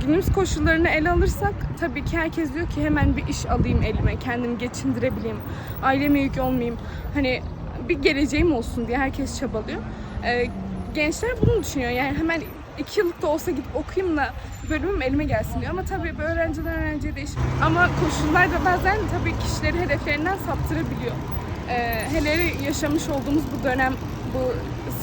Günümüz koşullarını ele alırsak tabii ki herkes diyor ki hemen bir iş alayım elime, kendimi geçindirebileyim, aileme yük olmayayım. Hani bir geleceğim olsun diye herkes çabalıyor. Ee, gençler bunu düşünüyor. Yani hemen iki yıllık da olsa gidip okuyayım da bölümüm elime gelsin diyor. Ama tabii bu öğrenciden öğrenciye değişir. Ama koşullar da bazen tabii kişileri hedeflerinden saptırabiliyor. Ee, hele yaşamış olduğumuz bu dönem, bu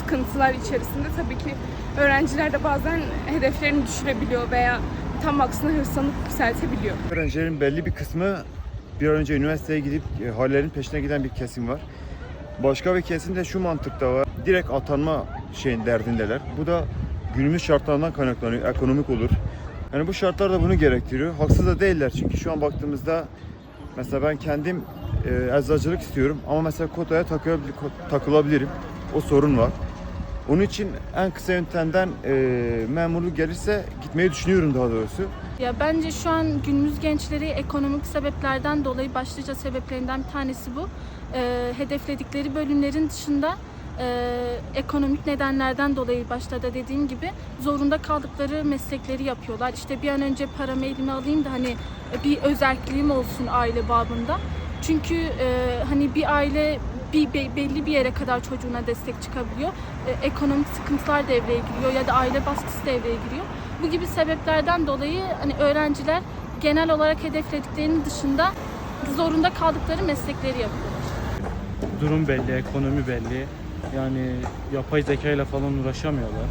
sıkıntılar içerisinde tabii ki öğrenciler de bazen hedeflerini düşürebiliyor veya tam aksine hırslanıp yükseltebiliyor. Öğrencilerin belli bir kısmı bir önce üniversiteye gidip e, hallerin peşine giden bir kesim var. Başka bir kesim de şu mantıkta var. Direkt atanma şeyin derdindeler. Bu da günümüz şartlarından kaynaklanıyor. Ekonomik olur. Yani bu şartlar da bunu gerektiriyor. Haksız da değiller çünkü şu an baktığımızda mesela ben kendim e, eczacılık istiyorum ama mesela kotaya takılabil- ko- takılabilirim. O sorun var. Onun için en kısa yöntemden e, memurluk gelirse gitmeyi düşünüyorum daha doğrusu. Ya bence şu an günümüz gençleri ekonomik sebeplerden dolayı başlıca sebeplerinden bir tanesi bu. Ee, hedefledikleri bölümlerin dışında e, ekonomik nedenlerden dolayı başta da dediğim gibi zorunda kaldıkları meslekleri yapıyorlar. İşte bir an önce paramı elime alayım da hani bir özerkliğim olsun aile babında. Çünkü e, hani bir aile bir be- belli bir yere kadar çocuğuna destek çıkabiliyor. E, ekonomik sıkıntılar devreye giriyor ya da aile baskısı devreye giriyor. Bu gibi sebeplerden dolayı hani öğrenciler genel olarak hedeflediklerinin dışında zorunda kaldıkları meslekleri yapıyorlar. durum belli, ekonomi belli. Yani yapay zeka ile falan uğraşamıyorlar.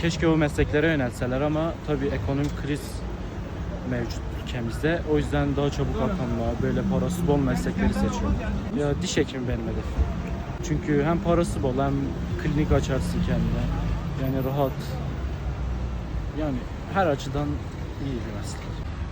Keşke o mesleklere yönelseler ama tabii ekonomik kriz mevcut ülkemizde. O yüzden daha çabuk atanma, böyle parası bol meslekleri seçiyorlar. Ya diş hekimi benim hedefim. Çünkü hem parası bol hem klinik açarsın kendine. Yani rahat. Yani her açıdan iyi bir meslek.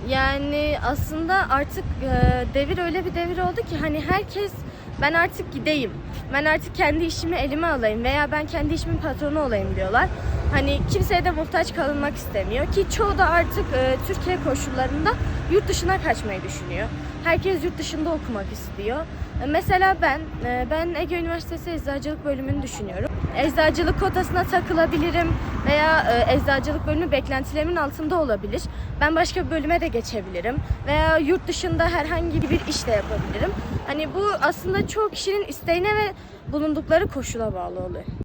Yani aslında artık e, devir öyle bir devir oldu ki hani herkes ben artık gideyim. Ben artık kendi işimi elime alayım veya ben kendi işimin patronu olayım diyorlar. Hani kimseye de muhtaç kalınmak istemiyor ki çoğu da artık e, Türkiye koşullarında yurt dışına kaçmayı düşünüyor. Herkes yurt dışında okumak istiyor. E, Mesela ben, e, ben Ege Üniversitesi Eczacılık bölümünü düşünüyorum. Eczacılık kotasına takılabilirim veya e, eczacılık bölümü beklentilerimin altında olabilir. Ben başka bir bölüme de geçebilirim veya yurt dışında herhangi bir iş de yapabilirim. Hani bu aslında çoğu kişinin isteğine ve bulundukları koşula bağlı oluyor.